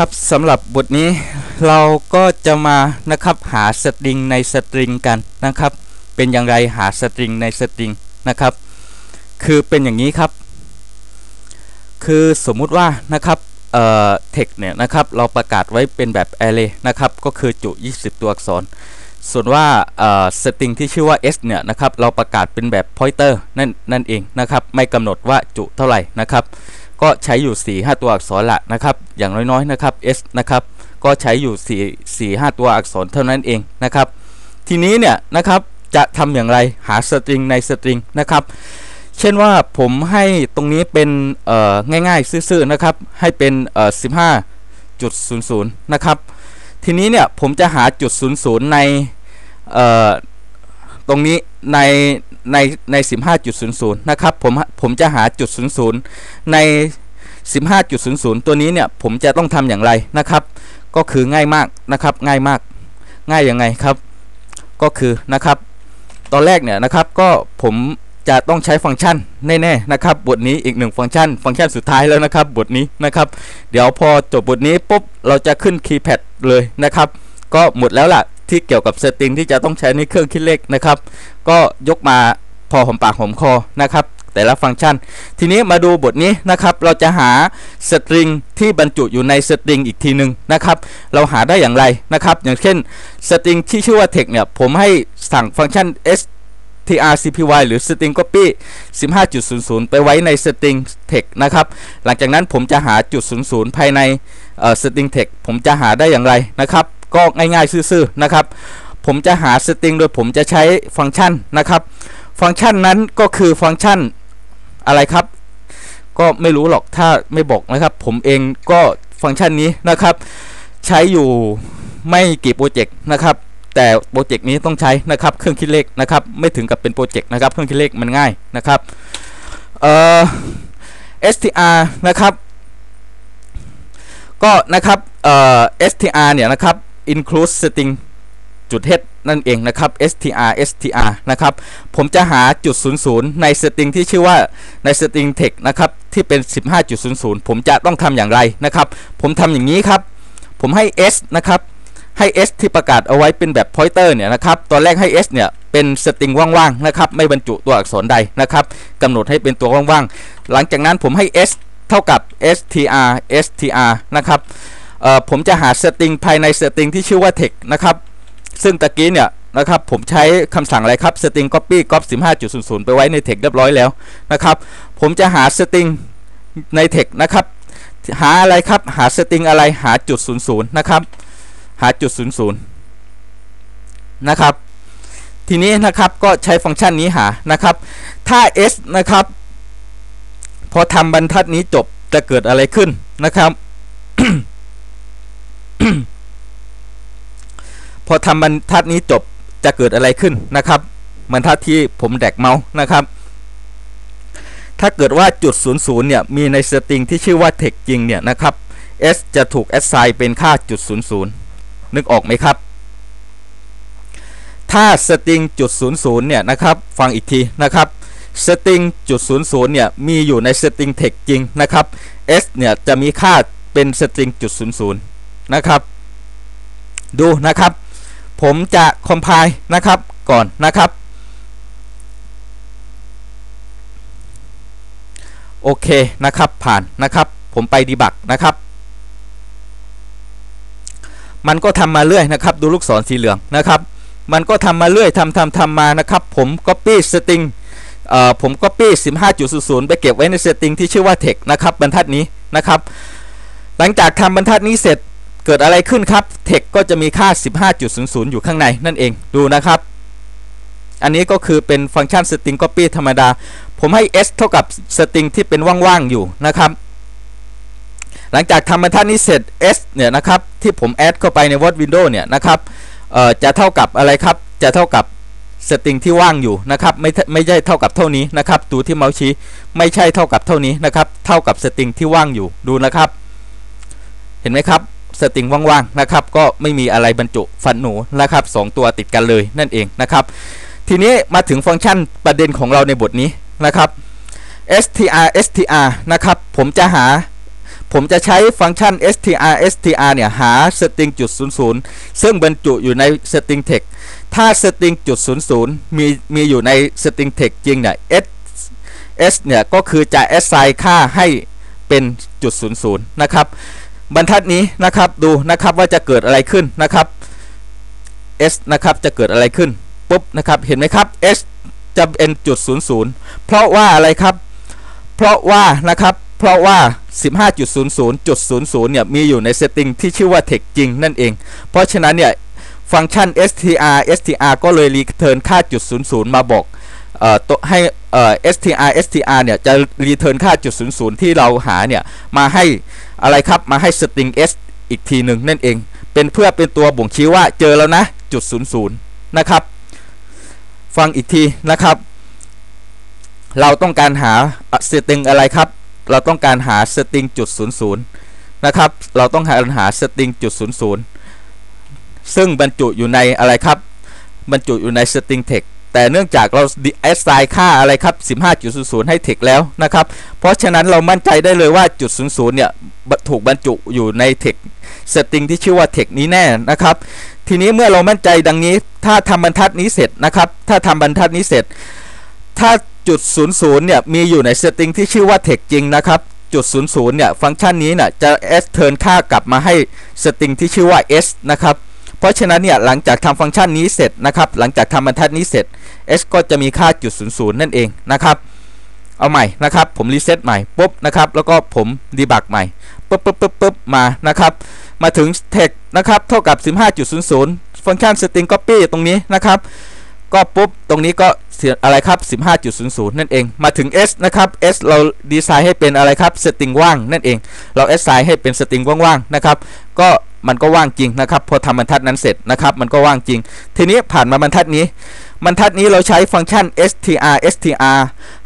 นะครับสำหรับบทนี้เราก็จะมานะครับหาสตริงในสตริงกันนะครับ เป็นอย่างไรหาสตริงในสตริงนะครับ คือเป็นอย่างนี้ครับ คือสมมุติว่านะครับเอ่อ text เนี่ยนะครับเราประกาศไว้เป็นแบบ array นะครับก็คือจุ 20 ตัวอักษร ส่วนว่าเอ่อ string ที่ชื่อว่า s เนี่ยนะครับเราประกาศเป็นแบบ pointer นั่นนั่นเองนะครับไม่กำหนดว่าจุเท่าไหร่นะครับ ก็ใช้อยู่ 4 5 ตัวอักษรละนะครับ อย่างน้อยๆนะครับ s นะครับก็ใช้อยู่ 4 4 5 ตัวอักษรเท่านั้นเองนะครับ ทีนี้เนี่ยนะครับจะทำอย่างไรหาสตริงในสตริงนะครับ เช่นว่าผมให้ตรงนี้เป็นง่ายๆซื่อๆนะครับ ให้เป็น15.00 นะครับ ทีนี้เนี่ยผมจะหาจุด00ในตรงนี้ใน ในใน 15.00 นะครับผมผมจะหาจุด00 ใน 15.00 ตัวนี้เนี่ยผมจะต้องทำอย่างไรนะครับ ก็คือง่ายมากนะครับง่ายมากง่ายยังไงครับ ก็คือนะครับ ตอนแรกเนี่ยนะครับก็ผมจะต้องใช้ฟังก์ชันแน่ๆนะครับบทนี้อีกหนึ่งฟังก์ชัน ฟังก์ชันสุดท้ายแล้วนะครับบทนี้นะครับ เดี๋ยวพอจบบทนี้ปุ๊บเราจะขึ้นคีย์แพดเลยนะครับ ก็หมดแล้วล่ะ ที่เกี่ยวกับเซตติ้งที่จะต้องใช้ในเครื่องคิดเลขนะครับ ก็ยกมาพอหอมปากหอมคอนะครับ แต่ละฟังก์ชัน ทีนี้มาดูบทนี้นะครับ เราจะหาสตริงที่บรรจุอยู่ในสตริงอีกทีหนึ่งนะครับ เราหาได้อย่างไรนะครับ อย่างเช่นสตริงที่ชื่อว่า text เนี่ย ผมให้สั่งฟังก์ชัน s trcpy หรือ string copy 15.00 ไปไว้ใน string text นะครับ หลังจากนั้นผมจะหาจุด00 ภายในเอ่อ string text ผมจะหาได้อย่างไรนะครับ ก็ง่ายๆซื่อๆนะครับ ผมจะหา string โดยผมจะใช้ฟังก์ชันนะครับ ฟังก์ชันนั้นก็คือฟังก์ชันอะไรครับ ก็ไม่รู้หรอกถ้าไม่บอกนะครับ ผมเองก็ฟังก์ชันนี้นะครับ ใช้อยู่ไม่กี่โปรเจกต์นะครับแต่โปรเจกต์นี้ต้องใช้นะครับเครื่องคิดเลขนะครับไม่ถึงกับเป็นโปรเจกต์นะครับเครื่องคิดเลขมันง่ายนะครับเอ่อ str นะครับก็นะครับเอ่อ str เนี่ยนะครับ include string จุด h นั่นเองนะครับ str str นะครับ ผมจะหาจุด 00 ใน string ที่ชื่อว่าใน string text นะครับ ที่เป็น 15.00 ผมจะต้องทำอย่างไรนะครับ ผมทำอย่างนี้ครับ ผมให้ s นะครับให้ s ที่ประกาศเอาไว้เป็นแบบ pointer เนี่ยนะครับ ตอนแรกให้ s เนี่ยเป็นสตริงว่างๆนะครับ ไม่บรรจุตัวอักษรใดนะครับกำหนดให้เป็นตัวว่างๆ หลังจากนั้นผมให้ s เท่ากับ str str นะครับ ผมจะหาสตริงภายในสตริงที่ชื่อว่า text นะครับ ซึ่งตะกี้เนี่ยนะครับผมใช้คำสั่งอะไรครับ string copy cop 15.00 ไปไว้ใน text เรียบร้อยแล้วนะครับ ผมจะหาสตริงใน text นะครับ หาอะไรครับ หาสตริงอะไร หาจุด00นะครับ หาจุด00นะครับ ทีนี้นะครับก็ใช้ฟังก์ชันนี้หานะครับ ถ้า s นะครับ พอทำบรรทัดนี้จบจะเกิดอะไรขึ้นนะครับ พอทำบรรทัดนี้จบจะเกิดอะไรขึ้นนะครับบรรทัดที่ผมแดกเมาส์นะครับ ถ้าเกิดว่าจุด00เนี่ยมีในสตริงที่ชื่อว่า text จริงเนี่ยนะครับ s จะถูก assign เป็นค่าจุด00นึกออกไหมครับ ถ้าสตริงจุด00เนี่ยนะครับ ฟังอีกทีนะครับสตริงจุด00เนี่ยมีอยู่ในสตริง text จริงนะครับ s เนี่ยจะมีค่าเป็นสตริงจุด00 นะครับ ดูนะครับ ผมจะคอมไพล์นะครับก่อนนะครับ โอเคนะครับผ่านนะครับ ผมไปดีบักนะครับ มันก็ทำมาเรื่อยนะครับ ดูลูกศรสีเหลืองนะครับ มันก็ทำมาเรื่อยทำทำทำมานะครับ ผม copy string เอ่อผม copy 15.00 ไปเก็บไว้ใน setting ที่ชื่อว่า text นะครับ บรรทัดนี้นะครับ หลังจากทำบรรทัดนี้เสร็จ กิดอะไรขึ้นครับ text ก็จะมีค่า 15.00 อยู่ข้างในนั่นเองดูนะครับ อันนี้ก็คือเป็นฟังก์ชัน string copy ธรรมดา ผมให้ s เท่ากับ string ที่เป็นว่างๆ อยู่นะครับ หลังจากทำบรรทัดนี้เสร็จ s เนี่ยนะครับที่ผมแอดเข้าไปใน Word Window เนี่ยนะครับจะเท่ากับอะไรครับ จะเท่ากับสตริงที่ว่างอยู่นะครับไม่ไม่ใช่เท่ากับเท่านี้นะครับดูที่เมาส์ชี้ไม่ใช่เท่ากับเท่านี้นะครับ เท่ากับสตริงที่ว่างอยู่ดูนะครับ เห็นไหมครับ สตริงว่างๆนะครับ ก็ไม่มีอะไรบรรจุฟันหนูนะครับสองตัวติดกันเลยนั่นเองนะครับ ทีนี้มาถึงฟังก์ชันประเด็นของเราในบทนี้นะครับ str str นะครับ ผมจะหา ผมจะใช้ฟังก์ชัน str str เนี่ย หา string จุด00 ซึ่งบรรจุอยู่ใน string text ถ้า string จุด00 มีมีอยู่ใน string text จริงเนี่ย s s เนี่ย ก็คือจะ assign ค่าให้เป็นจุด00นะครับ บรรทัดนี้นะครับดูนะครับว่าจะเกิดอะไรขึ้นนะครับ s นะครับจะเกิดอะไรขึ้นปุ๊บนะครับเห็นไหมครับ s จะเป็นจุด00 เพราะว่าอะไรครับ เพราะว่านะครับเพราะว่า 15.00.00 เนี่ยมีอยู่ในเซตติ้งที่ชื่อว่า text จริงนั่นเอง เพราะฉะนั้นเนี่ยฟังก์ชัน str str ก็เลยรีเทิร์นค่าจุด00 มาบอก ตัวให้เอ่อ str str เนี่ยจะรีเทิร์นค่าจุด00ที่เราหาเนี่ยมาให้อะไรครับมาให้สตริง s อีกทีหนึ่งนั่นเอง เป็นเพื่อเป็นตัวบ่งชี้ว่าเจอแล้วนะจุด00นย์นย์นะครับ ฟังอีกทีนะครับ เราต้องการหาสตริงอะไรครับ เราต้องการหาสตริงจุด00นนย์ย์นะครับ เราต้องหาหาสตริงจุด00ซึ่งบรรจุอยู่ในอะไรครับบรรจุอยู่ในสตริงเทค แต่เนื่องจากเรา assign ค่าอะไรครับ 15.00 ให้ text แล้วนะครับ เพราะฉะนั้นเรามั่นใจได้เลยว่าจุด00เนี่ยถูกบรรจุอยู่ใน text สตริงที่ชื่อว่า text นี้แน่นะครับ ทีนี้เมื่อเรามั่นใจดังนี้ ถ้าทำบรรทัดนี้เสร็จนะครับ ถ้าทำบรรทัดนี้เสร็จ ถ้าจุด00เนี่ยมีอยู่ในสตริงที่ชื่อว่า text จริงนะครับจุด00เนี่ยฟังก์ชันนี้น่ะจะ s turn ค่ากลับมาให้สตริงที่ชื่อว่า s นะครับ เพราะฉะนั้นเนี่ยหลังจากทำฟังก์ชันนี้เสร็จนะครับ หลังจากทำบรรทัดนี้เสร็จ s ก็จะมีค่าจุด00นั่นเองนะครับ เอาใหม่นะครับ ผมรีเซ็ตใหม่ปุ๊บนะครับ แล้วก็ผมดีบักใหม่ปุ๊บปุ๊บปุ๊บปุ๊บมานะครับ มาถึง text นะครับเท่ากับ 15.00 ฟังก์ชัน string copy ตรงนี้นะครับ ก็ปุ๊บตรงนี้ก็เสียอะไรครับ 15.00 นั่นเอง มาถึง s นะครับ s เราดีไซน์ให้เป็นอะไรครับ string ว่างนั่นเอง เรา assign ให้เป็น string ว่างๆนะครับ ก็ มันก็ว่างจริงนะครับพอทำบรรทัดนั้นเสร็จนะครับ มันก็ว่างจริง ทีนี้ผ่านมาบรรทัดนี้บรรทัดนี้เราใช้ฟังก์ชัน str str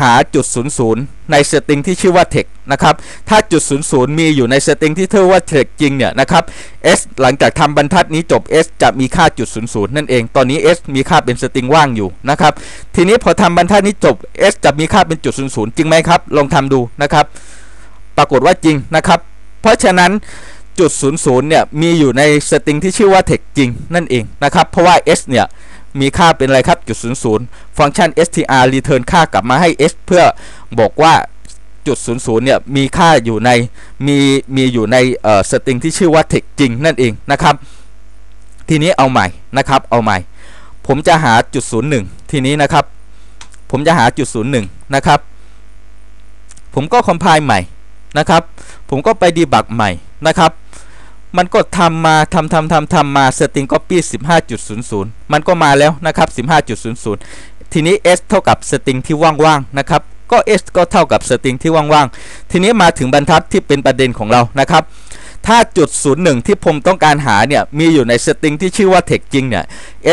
หาจุด00 ในสตริงที่ชื่อว่า text นะครับ ถ้าจุด00 มีอยู่ในสตริงที่ชื่อว่า text จริงเนี่ยนะครับ s หลังจากทำบรรทัดนี้จบ s จะมีค่าจุด00 นั่นเอง ตอนนี้ s มีค่าเป็นสตริงว่างอยู่นะครับ ทีนี้พอทำบรรทัดนี้จบ s จะมีค่าเป็นจุด00 จริงไหมครับ ลองทำดูนะครับ ปรากฏว่าจริงนะครับ เพราะฉะนั้น จุด00 เนี่ย มีอยู่ในสตริงที่ชื่อว่า text จริง นั่นเองนะครับ เพราะว่า s เนี่ย มีค่าเป็นอะไรครับจุด00 ฟังก์ชัน str return ค่ากลับมาให้ s เพื่อบอกว่าจุด00 เนี่ย มีค่าอยู่ใน มี มีอยู่ในเอ่อสตริงที่ชื่อว่า text จริง นั่นเองนะครับ ทีนี้เอาใหม่นะครับ เอาใหม่ ผมจะหาจุด01 ทีนี้นะครับ ผมจะหาจุด01 นะครับ ผมก็คอมไพล์ใหม่นะครับ ผมก็ไปดีบักใหม่นะครับ มันก็ทำมาทำทำทำทำมา string copy 15.00 มันก็มาแล้วนะครับ 15.00 ทีนี้ s เท่ากับ string ที่ว่างๆนะครับ ก็ s ก็เท่ากับ string ที่ว่างๆ ทีนี้มาถึงบรรทัดที่เป็นประเด็นของเรานะครับ ถ้าจุด 01 ที่ผมต้องการหาเนี่ย มีอยู่ในสตริงที่ชื่อว่า text จริงเนี่ย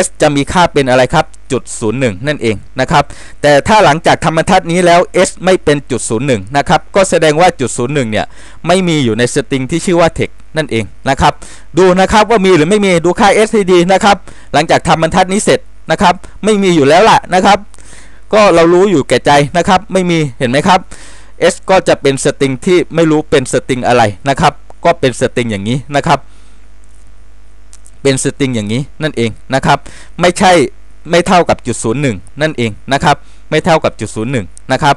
s จะมีค่าเป็นอะไรครับจุด01 นั่นเองนะครับ แต่ถ้าหลังจากทำบรรทัดนี้แล้ว s ไม่เป็นจุด01นะครับ ก็แสดงว่าจุด01เนี่ยไม่มีอยู่ในสตริงที่ชื่อว่า text นั่นเองนะครับ ดูนะครับว่ามีหรือไม่มีดูค่า s ให้ดีนะครับหลังจากทำบรรทัดนี้เสร็จนะครับ ไม่มีอยู่แล้วล่ะนะครับ ก็เรารู้อยู่แก่ใจนะครับ ไม่มีเห็นไหมครับ s ก็จะเป็นสตริงที่ไม่รู้เป็นสตริงอะไรนะครับ ก็เป็นสตริงอย่างนี้นะครับ เป็นสตริงอย่างนี้นั่นเองนะครับ ไม่ใช่ไม่เท่ากับจุดศูนย์หนึ่งนั่นเองนะครับ ไม่เท่ากับจุดศูนย์หนึ่งนะครับ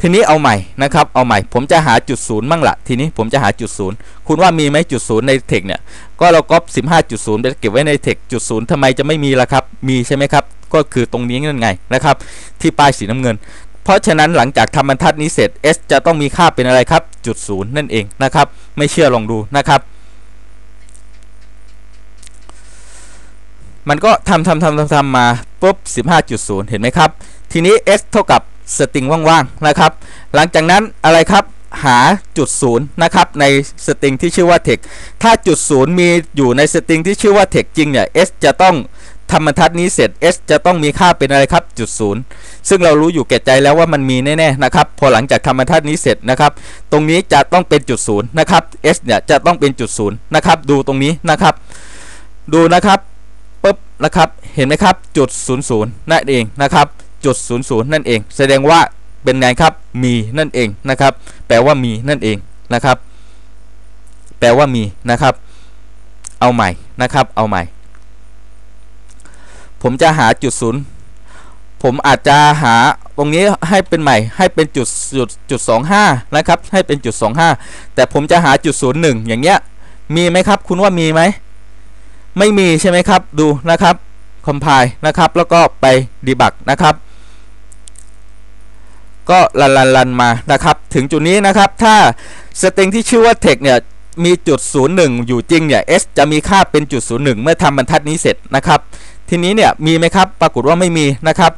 ทีนี้เอาใหม่นะครับเอาใหม่ผมจะหาจุดศูนย์มั่งละทีนี้ผมจะหาจุดศูนย์คุณว่ามีไหมจุดศูนย์ในเทคเนี่ยก็เราก๊อปสิบห้าจุดศูนย์ไปเก็บไว้ในเทคจุดศูนย์ทำไมจะไม่มีล่ะครับมีใช่ไหมครับก็คือตรงนี้นั่นไงนะครับที่ป้ายสีน้ำเงิน เพราะฉะนั้นหลังจากทำบรรทัดนี้เสร็จ s จะต้องมีค่าเป็นอะไรครับจุดศูนย์นั่นเองนะครับไม่เชื่อลองดูนะครับมันก็ทำทำทำทำทำมาปุ๊บ 15.0 เห็นไหมครับ ทีนี้ s เท่ากับสตริงว่างๆนะครับ หลังจากนั้นอะไรครับหาจุดศูนย์นะครับในสตริงที่ชื่อว่า text ถ้าจุดศูนย์มีอยู่ในสตริงที่ชื่อว่า text จริงเนี่ย s จะต้องทำบรรทัดนี้เสร็จ s จะต้องมีค่าเป็นอะไรครับจุดศูนย์ซึ่งเรารู้อยู่แก่ใจแล้วว่ามันมีแน่ๆนะครับพอหลังจากทำบรรทัดนี้เสร็จนะครับ ตรงนี้จะต้องเป็นจุดศูนย์นะครับ s เนี่ยจะต้องเป็นจุดศูนย์นะครับ ดูตรงนี้นะครับ ดูนะครับปุ๊บนะครับ เห็นไหมครับจุดศูนย์ศูนย์นั่นเองนะครับ จุดศูนย์นั่นเอง แสดงว่าเป็นไงครับ มีนั่นเองนะครับ แปลว่ามีนั่นเองนะครับ แปลว่ามีนะครับ เอาใหม่นะครับ เอาใหม่ ผมจะหาจุดศูนย์ผมอาจจะหาตรงนี้ให้เป็นใหม่ให้เป็นจุดจุดจุดสองห้านะครับ ให้เป็นจุดสองห้าแต่ผมจะหาจุดศูนย์หนึ่งอย่างเงี้ย มีไหมครับ คุณว่ามีไหม ไม่มีใช่ไหมครับ ดูนะครับคอมไพล์นะครับ แล้วก็ไปดีบักนะครับ ก็ลันลันลันมานะครับ ถึงจุดนี้นะครับ ถ้าสตริงที่ชื่อว่า text เนี่ยมีจุด 01 อยู่จริงเนี่ย s จะมีค่าเป็นจุด 01 เมื่อทำบรรทัดนี้เสร็จนะครับ ทีนี้เนี่ยมีไหมครับ ปรากฏว่าไม่มีนะครับ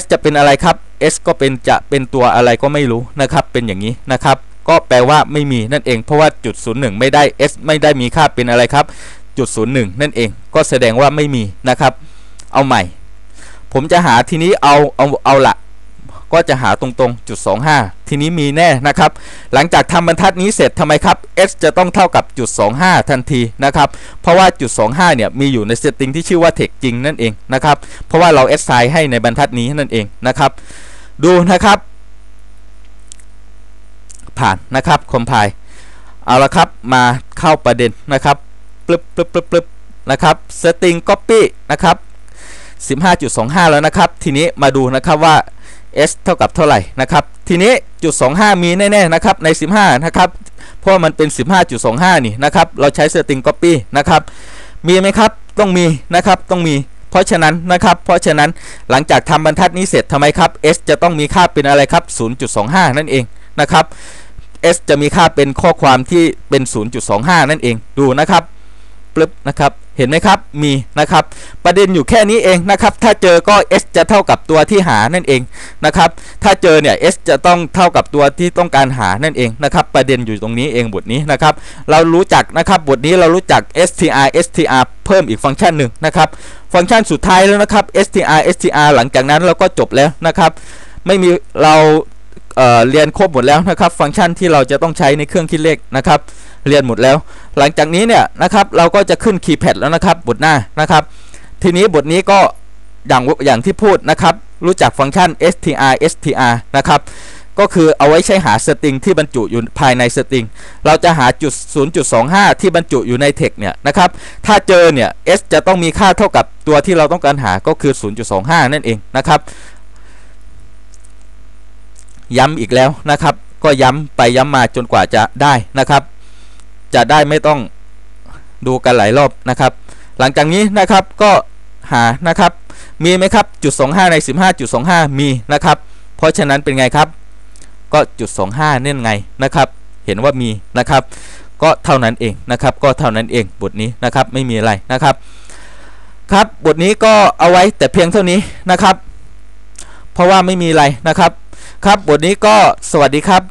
s จะเป็นอะไรครับ s ก็เป็นจะเป็นตัวอะไรก็ไม่รู้นะครับ เป็นอย่างนี้นะครับ ก็แปลว่าไม่มีนั่นเอง เพราะว่าจุด 01 ไม่ได้ s ไม่ได้มีค่าเป็นอะไรครับ จุด 01 นั่นเอง ก็แสดงว่าไม่มีนะครับ เอาใหม่ ผมจะหาทีนี้เอาเอาเอาละ ก็จะหาตรงๆจุด25 ทีนี้มีแน่นะครับ หลังจากทำบรรทัดนี้เสร็จทำไมครับ s จะต้องเท่ากับจุด25 ทันทีนะครับ เพราะว่าจุด25เนี่ยมีอยู่ในเซตติ้งที่ชื่อว่า text จริงนั่นเองนะครับ เพราะว่าเรา assign ให้ในบรรทัดนี้นั่นเองนะครับ ดูนะครับ ผ่านนะครับ compile เอาละครับมาเข้าประเด็นนะครับปึ๊บปึ๊บปึ๊บปึ๊บนะครับ setting copy นะครับ15.25 แล้วนะครับ ทีนี้มาดูนะครับว่า s เท่ากับเท่าไหร่นะครับ ทีนี้จุด 25 มีแน่ๆนะครับใน 15 นะครับ เพราะมันเป็น 15.25 นี่นะครับ เราใช้ setting copy นะครับ มีไหมครับ ต้องมีนะครับ ต้องมี เพราะฉะนั้นนะครับ เพราะฉะนั้นหลังจากทำบรรทัดนี้เสร็จทำไมครับ s จะต้องมีค่าเป็นอะไรครับ 0.25 นั่นเองนะครับ s จะมีค่าเป็นข้อความที่เป็น 0.25 นั่นเอง ดูนะครับปึ๊บนะครับ เห็นไหมครับมีนะครับ ประเด็นอยู่แค่นี้เองนะครับ ถ้าเจอก็ s จะเท่ากับตัวที่หานั่นเองนะครับ ถ้าเจอเนี่ย s จะต้องเท่ากับตัวที่ต้องการหานั่นเองนะครับ ประเด็นอยู่ตรงนี้เองบทนี้นะครับ เรารู้จักนะครับบทนี้เรารู้จัก str str เพิ่มอีกฟังก์ชันหนึ่งนะครับ ฟังก์ชันสุดท้ายแล้วนะครับ str str หลังจากนั้นเราก็จบแล้วนะครับ ไม่มีเราเเรียนครบหมดแล้วนะครับ ฟังก์ชันที่เราจะต้องใช้ในเครื่องคิดเลขนะครับ เรียนหมดแล้ว หลังจากนี้เนี่ยนะครับเราก็จะขึ้นคีย์แพดแล้วนะครับบทหน้านะครับ ทีนี้บทนี้ก็อย่างอย่างที่พูดนะครับ รู้จักฟังก์ชัน str str นะครับก็คือเอาไว้ใช้หาสตริงที่บรรจุอยู่ภายในสตริง เราจะหาจุด 0.25 ที่บรรจุอยู่ใน text เนี่ยนะครับ ถ้าเจอเนี่ย s จะต้องมีค่าเท่ากับตัวที่เราต้องการหาก็คือ 0.25 นั่นเองนะครับ ย้ำอีกแล้วนะครับ ก็ย้ำไปย้ำมาจนกว่าจะได้นะครับ จะได้ไม่ต้องดูกันหลายรอบนะครับ หลังจากนี้นะครับก็หานะครับ มีไหมครับจุด25ใน15.25 มีนะครับ เพราะฉะนั้นเป็นไงครับ ก็จุด25เนี่ยไงนะครับ เห็นว่ามีนะครับ ก็เท่านั้นเองนะครับ ก็เท่านั้นเองบทนี้นะครับไม่มีอะไรนะครับ ครับบทนี้ก็เอาไว้แต่เพียงเท่านี้นะครับ เพราะว่าไม่มีอะไรนะครับ ครับบทนี้ก็สวัสดีครับ